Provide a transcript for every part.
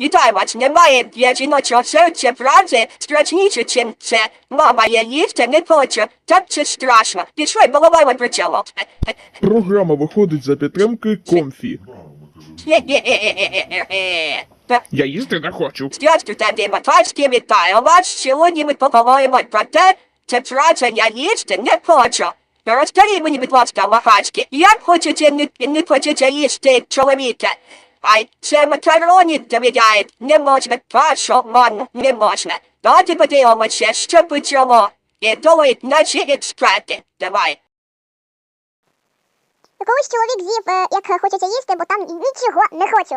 Вітаю вас, немає для жіночого серця фрази страшніше, чим це. Мама, я їсти не хочу, так це страшно. Пішли, балабай про цього. Програма виходить за підтримки Комфі. Я їсти не хочу. Здравствуйте, вітаю вас. Сьогодні ми поговоримо про те, це фраза «я їсти не хочу». Розкажіть мені, будь ласка, Махачки, як хочете не, не хочете їсти чоловіка? Ай, це макароні довіряють, не можна, кашу, ман, не можна. Давайте подивимося, що по цьому. І думають наші експерти. Давай. Колись чоловік з'їв, е, як хочеться їсти, бо там нічого не хочу.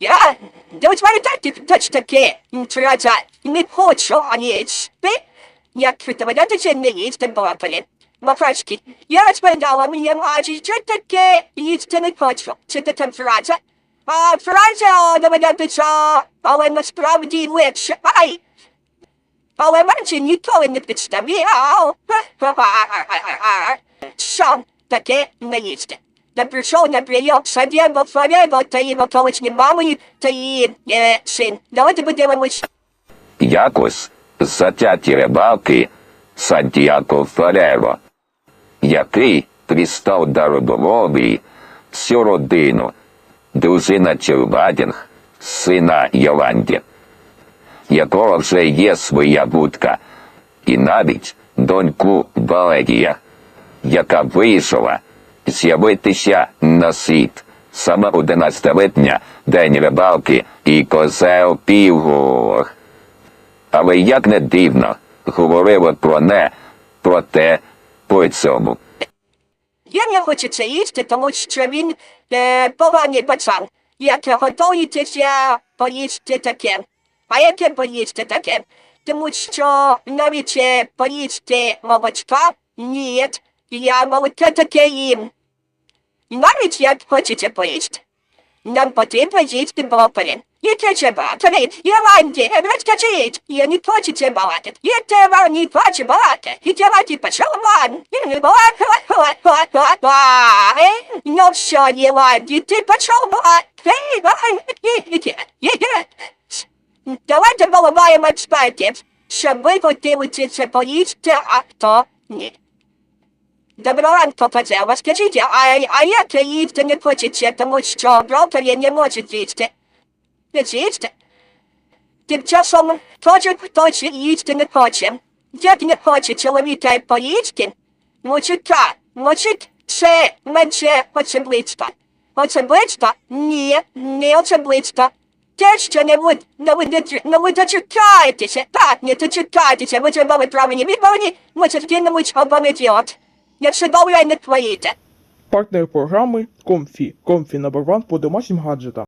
Я до так теж таке фраза не хочу їсти. Як доведетеся не їсти брополі. Махачки, я розповідала мені майже, що таке не хочу. Це така фраза. А фраза доведетеся, але насправді легше. Ай! Але менше ніколи не підставляв. Що таке не їсти? Не прийшов на прийом Садєво Фарєво та його колишні мамою та її е, син. Давайте подивимось. Якось затяті рибалки Сантьяко Фереро, який пристав до риболовлі всю родину, дружина Червадінг, сина Йоланді, якого вже є своя будка, і навіть доньку Валерія, яка вийшла з'явитися на світ саме 11 липня, день рибалки і козел півгор. Але як не дивно, говорили про не, про те, по цьому. Я не хочу це їсти, тому що він е, поганий пацан. Як готуєтеся поїсти таке. А яке поїсти таке? Тому що навіть е, поїсти молочка, ні, я молоке таке їм. Навіть як хочете поїсти. Нам потрібно їсти брокколі. І це треба. Привіт, Єванді, розкажіть. Я не це балати. Я тебе не хочу балати. І давайте пішов вон. І не балати. Ну що, Єванді, ти пішов балати. Давайте балуваємо експертів, щоб ви хотіли це поїсти, а хто ні. Ранку, Пазела. Скажіть, а, а як їсти не хочеться, тому що брокколі не можуть їсти? Не з'їсти? Тим часом кожен хтось їсти не хоче. Як не хоче чоловіка поїсти? Мужика, мужик це менше особисто. Особисто? Ні, не особисто. Те, що не ви, не ви, не, ви дочекаєтеся, так, не дочекаєтеся, ви зробили правильні відповіді, ми зустрінемось в понеділок. Якщо добре не твоїте. Партнер програми Комфі. Комфі номер 1 по домашнім гаджетам.